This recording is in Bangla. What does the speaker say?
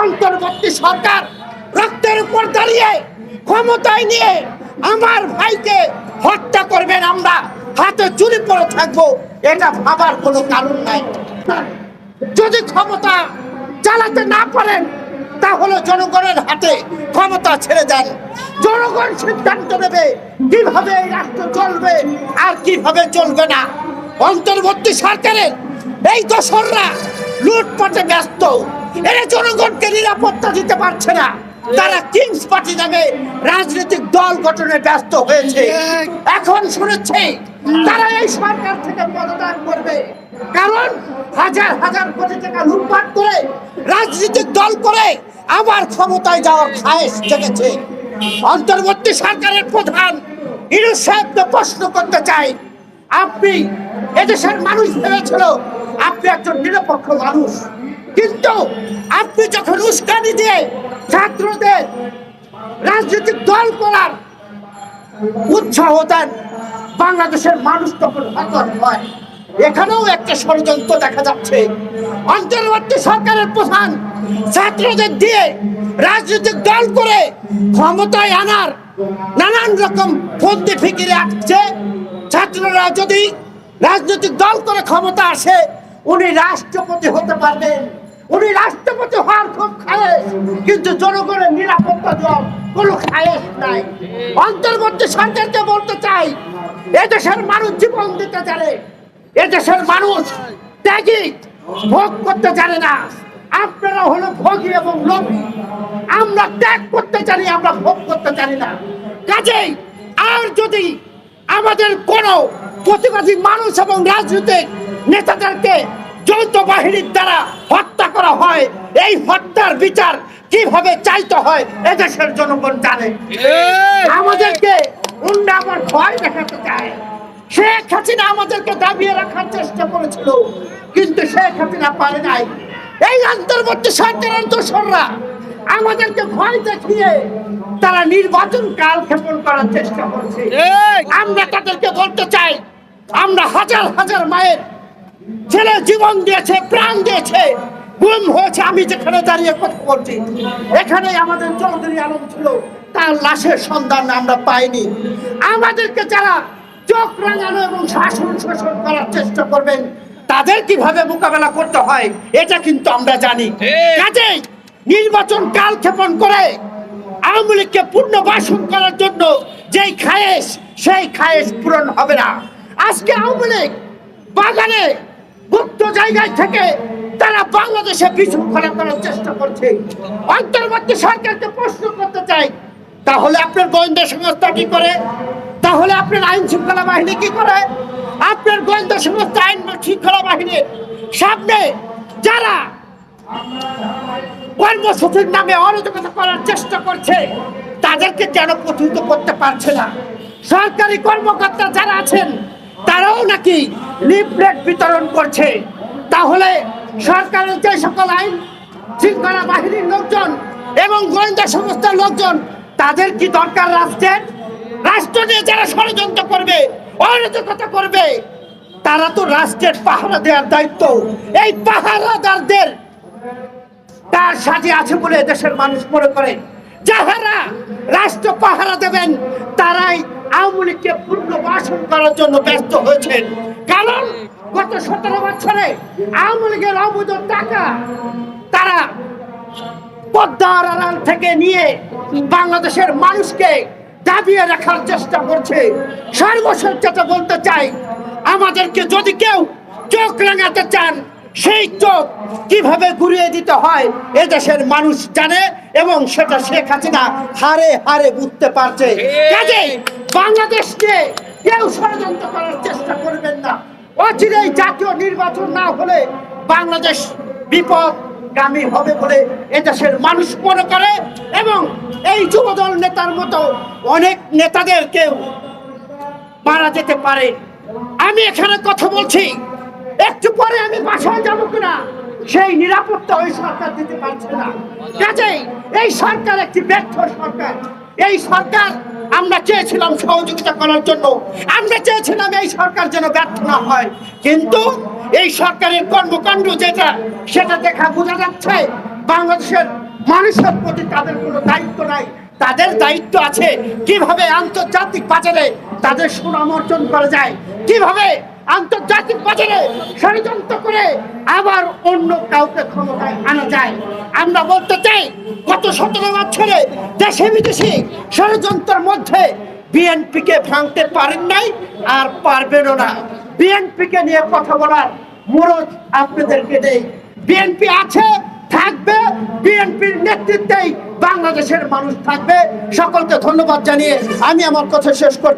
অন্তর্বর্তী সরকার রক্তের উপর দাঁড়িয়ে ক্ষমতায় নিয়ে আমার ভাইকে হত্যা করবেন আমরা, হাতে চুরি পরে থাকব, এটা ভাবার কোনো কারণ নাই। যদি ক্ষমতা চালাতে না পারেন, তাহলে জনগণের হাতে ক্ষমতা ছেড়ে দেন। জনগণ সিদ্ধান্ত নেবে কীভাবে এই রাষ্ট্র চলবে আর কীভাবে চলবে না। অন্তর্বর্তী সরকারের এই দোসররা লুটপাটে ব্যস্ত। এরা জনগণকে নিরাপত্তা দিতে পারছে না। তারা কিংস পার্টি নামে রাজনৈতিক দল গঠনে ব্যস্ত হয়েছে। এখন শুনেছে, তারা এই সরকার থেকে পদত্যাগ করবে। কারণ হাজার হাজার কোটি টাকা লুটপাট করে রাজনৈতিক দল করে আবার ক্ষমতায় যাওয়ার খায়েশ জেগেছে। অন্তর্বর্তী সরকারের প্রধান ইরুজ সাহেবকে প্রশ্ন করতে চাই, আপনি এদেশের মানুষ ভেবেছিল আপনি একজন নিরপেক্ষ মানুষ। কিন্তু আপনি যখন উস্কানি দিয়ে ছাত্রদের রাজনৈতিক দল করার উৎসাহ দেন, বাংলাদেশের মানুষ তখন হতন হয়। এখানেও একটা ষড়যন্ত্র দেখা যাচ্ছে। অন্তর্বর্তী সরকারের প্রধান ছাত্রদের দিয়ে রাজনৈতিক দল করে ক্ষমতায় আনার নানান রকম ফন্দি ফিকিরে আসছে। ছাত্ররা যদি রাজনৈতিক দল করে ক্ষমতা আসে, উনি রাষ্ট্রপতি হতে পারবেন। উনি রাষ্ট্রপতি হওয়ার খুব খায়েশ, কিন্তু জনগণের নিরাপত্তা দেওয়ার কোনো খায়েশ নাই। অন্তর্বর্তী সরকারকে বলতে চাই, এদেশের মানুষ জীবন দিতে জানে, এদেশের মানুষ ত্যাগী, ভোগ করতে জানে না। আপনারা হলো ভোগী এবং লোভী। আমরা ত্যাগ করতে জানি, আমরা ভোগ করতে জানি না। কাজেই আর যদি আমাদের কোনো প্রতিবাদী মানুষ এবং রাজনৈতিক নেতাদেরকে যৌথ বাহিনীর দ্বারা হত্যা করা হয় এই হত্যার বিচার কীভাবে চাইতে হয় এদেশের জনগণ জানে। আমাদেরকে উন্না আবার ভয় দেখাতে চায়। শেখ হাসিনা আমাদেরকে দাবিয়ে রাখার চেষ্টা করেছিল কিন্তু শেখ হাসিনা পারে নাই। এই অন্তর্বর্তী সরকারের দোসররা আমাদেরকে ভয় দেখিয়ে তারা নির্বাচন কাল ক্ষেপণ করার চেষ্টা করছে। আমরা তাদেরকে বলতে চাই আমরা হাজার হাজার মায়ের ছেলে জীবন দিয়েছে প্রাণ দিয়েছে। গুম হয়েছে আমি যেখানে দাঁড়িয়ে কথা বলছি এখানে আমাদের চৌধুরী আলম ছিল। তার লাশের সন্ধান আমরা পাইনি। আমাদেরকে যারা চোখ রাঙানো এবং শাসন শোষণ করার চেষ্টা করবেন তাদের কীভাবে মোকাবেলা করতে হয় এটা কিন্তু আমরা জানি। কাজেই নির্বাচন কাল ক্ষেপণ করে আওয়ামী লীগকে পুনর্বাসন করার জন্য যেই খায়েশ সেই খায়েশ পূরণ হবে না। আজকে আওয়ামী লীগ বাগানে গুপ্ত জায়গায় থেকে তারা বাংলাদেশে বিশৃঙ্খলা করার চেষ্টা করছে। অন্তর্বর্তী সরকারকে প্রশ্ন করতে চাই, তাহলে আপনার গোয়েন্দা সংস্থা কি করে? তাহলে আপনার আইন শৃঙ্খলা বাহিনী কি করে? আপনার গোয়েন্দা সংস্থা আইন শৃঙ্খলা বাহিনীর সামনে যারা কর্মসূচির নামে অরাজকতা করার চেষ্টা করছে, তাদেরকে কেন প্রতিহিত করতে পারছে না? সরকারি কর্মকর্তা যারা আছেন, তারাও নাকি লিফলেট বিতরণ করছে। তাহলে সরকারের যে সকল আইন শৃঙ্খলা বাহিনীর লোকজন এবং গোয়েন্দা সংস্থার লোকজন, তাদের কি দরকার রাষ্ট্রের? রাষ্ট্র নিয়ে যারা ষড়যন্ত্র করবে, অরাজকতা করবে, তারা তো রাষ্ট্রের পাহারা দেওয়ার দায়িত্ব। এই পাহারাদারদের তার সাথে আছে বলে দেশের মানুষ মনে করে? যাহারা রাষ্ট্র পাহারা দেবেন, তারাই আওয়ামী লীগকে পুনর্বাসন করার জন্য ব্যস্ত হয়েছেন। কারণ গত সতেরো বছরে আওয়ামী লীগের অবৈধ টাকা তারা পদ্মার আড়াল থেকে নিয়ে বাংলাদেশের মানুষকে দাবিয়ে রাখার চেষ্টা করছে। সর্বশেষ যেটা বলতে চাই আমাদেরকে যদি কেউ চোখ রাঙাতে চান সেই চোখ কীভাবে ঘুরিয়ে দিতে হয় এ দেশের মানুষ জানে এবং সেটা শেখ হাসিনা হারে হারে বুঝতে পারছে। কাজেই বাংলাদেশকে কেউ ষড়যন্ত্র করার চেষ্টা করবেন না। অচিরেই জাতীয় নির্বাচন না হলে বাংলাদেশ বিপদ গামী হবে বলে এদেশের মানুষ মনে করে এবং এই যুবদল নেতার মতো অনেক নেতাদেরকেও মারা যেতে পারে। আমি এখানে কথা বলছি, একটু পরে আমি বাসায় যাব কিনা? সেই নিরাপত্তা ওই সরকার দিতে পারছে না। কাজেই এই সরকার একটি ব্যর্থ সরকার। এই সরকার আমরা চেয়েছিলাম সহযোগিতা করার জন্য। আমরা চেয়েছিলাম এই সরকার যেন ব্যর্থ না হয়। কিন্তু এই সরকারের কর্মকাণ্ড যেটা, সেটা দেখা বোঝা যাচ্ছে বাংলাদেশের মানুষের প্রতি তাদের কোনো দায়িত্ব নাই। তাদের দায়িত্ব আছে কীভাবে আন্তর্জাতিক বাজারে তাদের সুনাম অর্জন করা যায়, কীভাবে আন্তর্জাতিক বাজারে ষড়যন্ত্র করে আবার অন্য কাউকে ক্ষমতায় আনা যায়। আমরা বলতে চাই, গত সতেরো বছরে দেশে বিদেশে ষড়যন্ত্রের মধ্যে বিএনপিকে ভাঙতে পারেন নাই আর পারবেনও না। বিএনপিকে নিয়ে কথা বলার মুরদ আপনাদেরকে দেই। বিএনপি আছে, থাকবে, বিএনপির নেতৃত্বেই বাংলাদেশের মানুষ থাকবে। সকলকে ধন্যবাদ জানিয়ে আমি আমার কথা শেষ করছি।